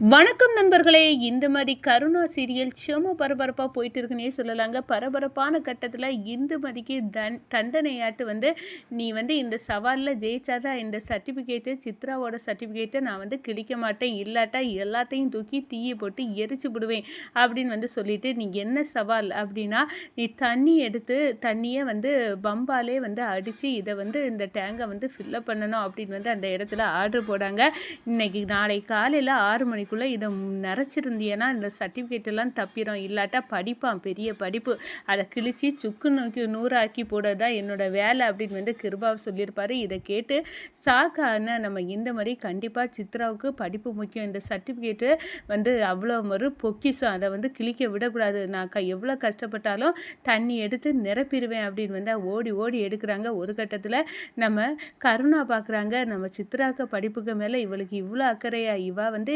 வணக்கம் நண்பர்களே. இந்த மாதிரி கருணா சீரியல் செம பரபரப்பாக போயிட்டு இருக்குன்னே சொல்லலாங்க. பரபரப்பான கட்டத்தில் இந்துமதிக்கு தன் தண்டனையாட்டு வந்து நீ வந்து இந்த சவாலில் ஜெயிச்சாதான் இந்த சர்டிஃபிகேட்டு சித்ராவோட சர்டிஃபிகேட்டை நான் வந்து கிழிக்க மாட்டேன். இல்லாட்டா எல்லாத்தையும் தூக்கி தீயை போட்டு எரிச்சு விடுவேன் அப்படின்னு வந்து சொல்லிட்டு நீ என்ன சவால் அப்படின்னா நீ தண்ணி எடுத்து தண்ணியை வந்து பம்பாலே வந்து அடித்து இதை வந்து இந்த டேங்கை வந்து ஃபில்லப் பண்ணணும் அப்படின்னு வந்து அந்த இடத்துல ஆர்டர் போடாங்க. இன்னைக்கு நாளை காலையில் ஆறு அன்னைக்குள்ளே இதை நிறச்சிருந்தியன்னா இந்த சர்டிஃபிகேட்டெல்லாம் தப்பிடும் இல்லாட்டா படிப்பான் பெரிய படிப்பு. அதை கிழிச்சு சுக்கு நோக்கி நூறாக்கி போட தான் என்னோட வேலை அப்படின்னு வந்து கிருபாவை சொல்லியிருப்பார். இதை கேட்டு சாக்கான நம்ம இந்த மாதிரி கண்டிப்பாக சித்ராவுக்கு படிப்பு முக்கியம். இந்த சர்டிஃபிகேட்டு வந்து அவ்வளோ ஒரு பொக்கிஷம் அதை வந்து கிழிக்க விடக்கூடாது. நான் க எவ்வளோ கஷ்டப்பட்டாலும் தண்ணி எடுத்து நிரப்பிடுவேன் அப்படின்னு வந்து ஓடி ஓடி எடுக்கிறாங்க. ஒரு கட்டத்தில் நம்ம கருணா பார்க்குறாங்க நம்ம சித்ராக்க படிப்புக்கு மேலே இவளுக்கு இவ்வளோ அக்கறையா இவா வந்து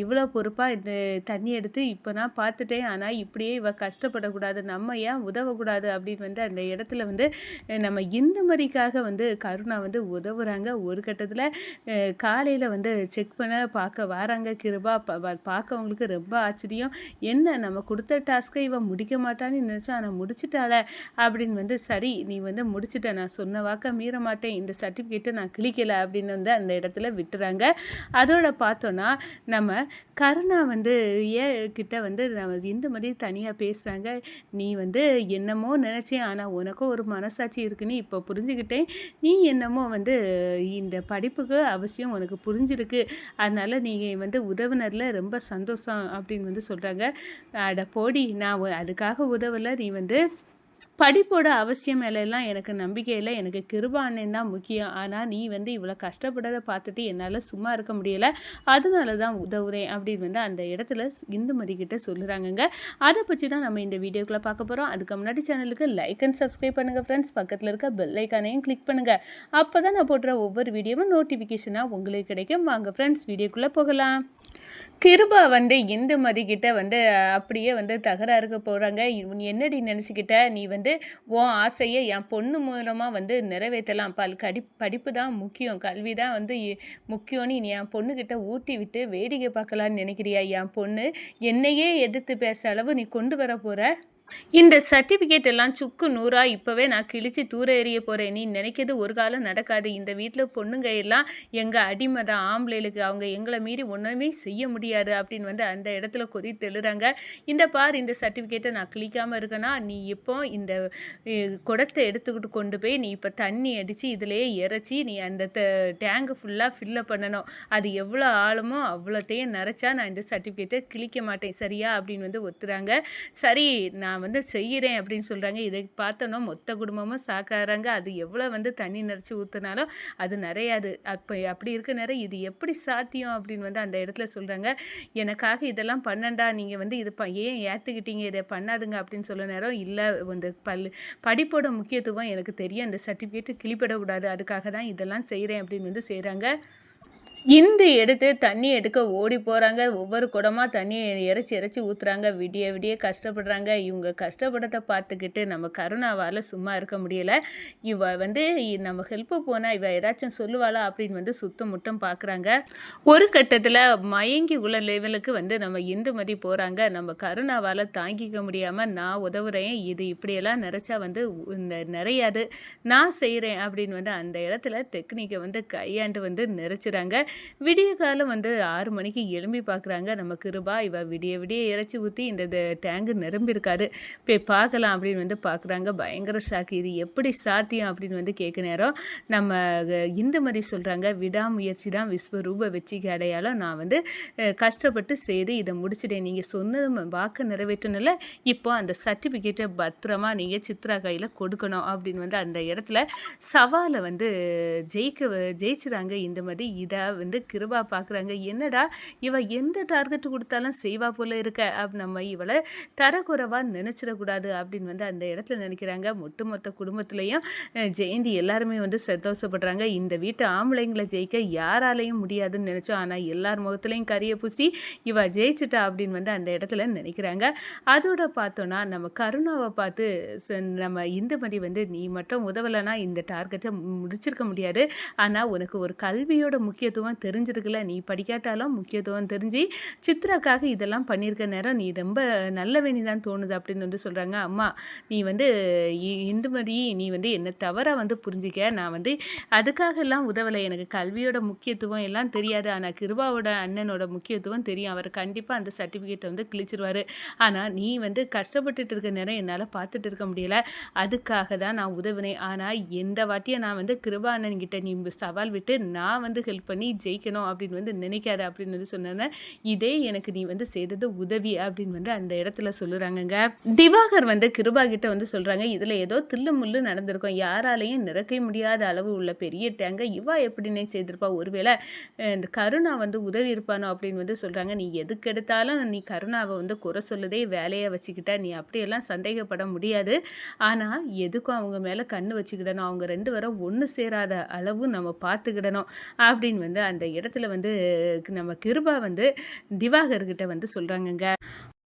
இவ்வளோ பொறுப்பாக இந்த தண்ணி எடுத்து இப்போ நான் பார்த்துட்டேன் ஆனால் இப்படியே இவ கஷ்டப்படக்கூடாது. நம்ம ஏன் உதவக்கூடாது அப்படின்னு வந்து அந்த இடத்துல வந்து நம்ம இந்து மாதிரிக்காக வந்து கருணா வந்து உதவுறாங்க. ஒரு கட்டத்தில் காலையில் வந்து செக் பண்ண பார்க்க வராங்க. கிருபா பார்க்கவங்களுக்கு ரொம்ப ஆச்சரியம். என்ன நம்ம கொடுத்த டாஸ்க்கை இவன் முடிக்க மாட்டான்னு நினச்சா ஆனால் முடிச்சிட்டாள அப்படின்னு வந்து சரி நீ வந்து முடிச்சிட்ட. நான் சொன்ன வாக்க மீற மாட்டேன். இந்த சர்டிஃபிகேட்டை நான் கிளிக்கலை அப்படின்னு வந்து அந்த இடத்துல விட்டுறாங்க. அதோட பார்த்தோன்னா நம்ம கருணா வந்து ஏன் கிட்ட வந்து நம்ம இந்த மாதிரி தனியாக பேசுகிறாங்க நீ வந்து என்னமோ நினச்சேன் ஆனால் உனக்கும் ஒரு மனசாட்சி இருக்குன்னு இப்போ புரிஞ்சுக்கிட்டேன் நீ என்னமோ வந்து இந்த படிப்புக்கு அவசியம் உனக்கு புரிஞ்சிருக்கு. அதனால் நீங்கள் வந்து உதவினரில் ரொம்ப சந்தோஷம் அப்படின்னு வந்து சொல்கிறாங்க அட போடி நான் அதுக்காக உதவலை. நீ வந்து படிப்போட அவசியம் மேலெல்லாம் எனக்கு நம்பிக்கை இல்லை. எனக்கு கிருபா அண்ணன் தான் முக்கியம். ஆனால் நீ வந்து இவ்வளோ கஷ்டப்பட்டதை பார்த்துட்டு என்னால் சும்மா இருக்க முடியலை. அதனால தான் உதவுறேன் அப்படின்னு வந்து அந்த இடத்துல இந்துமதி கிட்ட சொல்லுறாங்கங்க. அதை பற்றி தான் நம்ம இந்த வீடியோக்குள்ளே பார்க்க போகிறோம் அதுக்கு முன்னாடி சேனலுக்கு லைக் அண்ட் சப்ஸ்கிரைப் பண்ணுங்கள் ஃப்ரெண்ட்ஸ் பக்கத்தில் இருக்க பெல் ஐக்கானையும் கிளிக் பண்ணுங்கள் அப்போ தான் நான் போடுற ஒவ்வொரு வீடியோவும் நோட்டிஃபிகேஷனாக உங்களுக்கு கிடைக்கும். வாங்க ஃப்ரெண்ட்ஸ் வீடியோக்குள்ளே போகலாம். கிருபா வந்து இந்துமதி மதிக்கிட்ட வந்து அப்படியே வந்து தகராறுக்கு போகிறாங்க என்னடி நினச்சிக்கிட்ட? நீ வந்து உன் ஆசையை என் பொண்ணு மூலமாக வந்து நிறைவேற்றலாம். பல் கடி படிப்பு தான் முக்கியம். கல்வி தான் வந்து இ- முக்கியம்னு நீ என் பொண்ணுக்கிட்ட ஊட்டி விட்டு வேடிக்கை பார்க்கலான்னு நினைக்கிறியா? என் பொண்ணு என்னையே எதிர்த்து பேச அளவு நீ கொண்டு வர போகிற இந்த சர்டிஃபிகேட் எல்லாம் சுக்கு நூறா இப்போவே நான் கிழிச்சு தூர எறிய போகிறேன் நீ நினைக்கிறது ஒரு காலம் நடக்காது. இந்த வீட்டில் பொண்ணுங்க எல்லாம் எங்கள் அடிமை தான். ஆம்பளைகளுக்கு அவங்க எங்களை மீறி ஒன்றுமே செய்ய முடியாது அப்படின்னு வந்து அந்த இடத்துல கொதி தெழுறாங்க இந்த பார் இந்த சர்டிஃபிகேட்டை நான் கிழிக்காமல் இருக்கேன்னா நீ இப்போ இந்த குடத்தை எடுத்துக்கிட்டு கொண்டு போய் நீ இப்போ தண்ணி அடித்து இதிலேயே இறச்சி நீ அந்த டேங்கு ஃபுல்லாக ஃபில்லப் பண்ணணும். அது எவ்வளோ ஆழமோ அவ்வளோத்தையும் நிறச்சா நான் இந்த சர்டிஃபிகேட்டை கிழிக்க மாட்டேன். சரியா? அப்படின்னு வந்து ஒத்துறாங்க. சரி நான் வந்து செய்கிறேன் அப்படின்னு சொல்கிறாங்க இதை பார்த்தோன்னா மொத்த குடும்பமும் சாக்காராங்க அது எவ்வளோ வந்து தண்ணி நிறச்சி ஊற்றுனாலும் அது நிறையாது. அப்போ அப்படி இருக்க நேரம் இது எப்படி சாத்தியம் அப்படின்னு வந்து அந்த இடத்துல சொல்கிறாங்க எனக்காக இதெல்லாம் பண்ணண்டா. நீங்கள் வந்து இது ப ஏன் ஏற்றுக்கிட்டீங்க இதை பண்ணாதுங்க அப்படின்னு சொல்ல நேரம் இல்லை. வந்து பல் படிப்போட முக்கியத்துவம் எனக்கு தெரியும். இந்த சர்டிஃபிகேட்டு கிளிப்படக்கூடாது அதுக்காக தான் இதெல்லாம் செய்கிறேன் அப்படின்னு வந்து செய்கிறாங்க இந்த எடுத்து தண்ணி எடுக்க ஓடி போகிறாங்க ஒவ்வொரு குடமாக தண்ணியை இறைச்சி இறச்சி ஊற்றுறாங்க விடிய விடிய கஷ்டப்படுறாங்க. இவங்க கஷ்டப்படத்தை பார்த்துக்கிட்டு நம்ம கருணாவால் சும்மா இருக்க முடியல. இவ வந்து நம்ம ஹெல்ப்பு போனால் இவ ஏதாச்சும் சொல்லுவாளா அப்படின்னு வந்து சுத்தம் முட்டம் பார்க்குறாங்க ஒரு கட்டத்தில் மயங்கி உள்ள லெவலுக்கு வந்து நம்ம இந்துமதி போகிறாங்க நம்ம கருணாவால் தாங்கிக்க முடியாமல் நான் உதவுறேன். இது இப்படியெல்லாம் நினச்சா வந்து இந்த நிறையாது. நான் செய்கிறேன் அப்படின்னு வந்து அந்த இடத்துல டெக்னிக்கை வந்து கையாண்டு வந்து நிறைச்சிறாங்க விடிய காலம் வந்து ஆறு மணிக்கு எழும்பி பார்க்குறாங்க நம்ம கிருபா இவ விடிய விடிய இறைச்சி ஊற்றி இந்த டேங்கு நிரம்பியிருக்காது போய் பார்க்கலாம் அப்படின்னு வந்து பார்க்குறாங்க பயங்கர ஷாக் இது எப்படி சாத்தியம் அப்படின்னு வந்து கேட்க நேரம். நம்ம இந்த மாதிரி சொல்கிறாங்க விடாமுயற்சி தான் விஸ்வரூப வெற்றிக்கு அடையாளம். நான் வந்து கஷ்டப்பட்டு செய்து இதை முடிச்சிட்டேன். நீங்கள் சொன்னது வாக்கு நிறைவேற்றணும்ல இப்போ அந்த சர்டிஃபிகேட்டை பத்திரமா நீங்கள் சித்ரா கையில் கொடுக்கணும் அப்படின்னு வந்து அந்த இடத்துல சவாலை வந்து ஜெயிக்க ஜெயிச்சுறாங்க ஜெயிச்சிறாங்க. இந்த மாதிரி இதை வந்து கிருபா பார்க்குறாங்க என்னடா இவ எந்த டார்கெட் கொடுத்தாலும் செய்வா போல இருக்க. அப் நம்ம இவளை தரக்குறைவாக நினச்சிடக்கூடாது அப்படின்னு வந்து அந்த இடத்துல நினைக்கிறாங்க. ஒட்டுமொத்த குடும்பத்துலேயும் ஜெயந்தி எல்லாருமே வந்து சந்தோஷப்படுறாங்க. இந்த வீட்டு ஆம்பளைங்களை ஜெயிக்க யாராலையும் முடியாதுன்னு நினச்சோம். ஆனால் எல்லார் முகத்துலையும் கரிய பூசி இவ ஜெயிச்சிட்டா அப்படின்னு வந்து அந்த இடத்துல நினைக்கிறாங்க. அதோட பார்த்தோன்னா நம்ம கருணாவை பார்த்து நம்ம இந்துமதி வந்து நீ மட்டும் உதவலைன்னா இந்த டார்கெட்டை முடிச்சிருக்க முடியாது. ஆனால் உனக்கு ஒரு கல்வியோட முக்கியத்துவம் முக்கியத்துவம் தெரிஞ்சிருக்குல்ல நீ படிக்காட்டாலும் முக்கியத்துவம் தெரிஞ்சு சித்ராக்காக இதெல்லாம் பண்ணியிருக்க நேரம் நீ ரொம்ப நல்லவனி தான் தோணுது அப்படின்னு வந்து சொல்கிறாங்க அம்மா நீ வந்து இ- இந்துமதி நீ வந்து என்ன தவறாக வந்து புரிஞ்சிக்க. நான் வந்து அதுக்காக எல்லாம் உதவலை. எனக்கு கல்வியோட முக்கியத்துவம் எல்லாம் தெரியாது. ஆனால் கிருபாவோட அண்ணனோட முக்கியத்துவம் தெரியும். அவர் கண்டிப்பாக அந்த சர்டிஃபிகேட்டை வந்து கிழிச்சிருவாரு. ஆனால் நீ வந்து கஷ்டப்பட்டுட்டு இருக்க நேரம் என்னால் பார்த்துட்டு இருக்க முடியல. அதுக்காக தான் நான் உதவினேன். ஆனால் எந்த வாட்டியும் நான் வந்து கிருபா அண்ணன் கிட்ட நீ சவால் விட்டு நான் வந்து ஹெல்ப் பண்ணி ஜெயிக்கணும் அப்படின்னு வந்து நினைக்காத அப்படின்னு வந்து சொன்னோன்னே இதே எனக்கு நீ வந்து செய்தது உதவி அப்படின்னு வந்து அந்த இடத்துல சொல்லுறாங்கங்க. திவாகர் வந்து கிருபா கிட்ட வந்து சொல்றாங்க இதுல ஏதோ தில்லு முள்ளு நடந்திருக்கும். யாராலையும் நிறக்க முடியாத அளவு உள்ள பெரிய டேங்க இவா எப்படின்னே செய்திருப்பா? ஒருவேளை இந்த கருணா வந்து உதவி இருப்பானோ? அப்படின்னு வந்து சொல்றாங்க. நீ எதுக்கு எடுத்தாலும் நீ கருணாவை வந்து குறை சொல்லுதே வேலையை வச்சுக்கிட்ட. நீ அப்படியெல்லாம் சந்தேகப்பட முடியாது. ஆனால் எதுக்கும் அவங்க மேலே கண்ணு வச்சுக்கிடணும். அவங்க ரெண்டு பேரும் ஒன்று சேராத அளவு நம்ம பார்த்துக்கிடணும். அப்படின்னு வந்து அந்த இடத்துல வந்து நம்ம கிருபா வந்து திவாகர்கிட்ட வந்து சொல்கிறாங்கங்க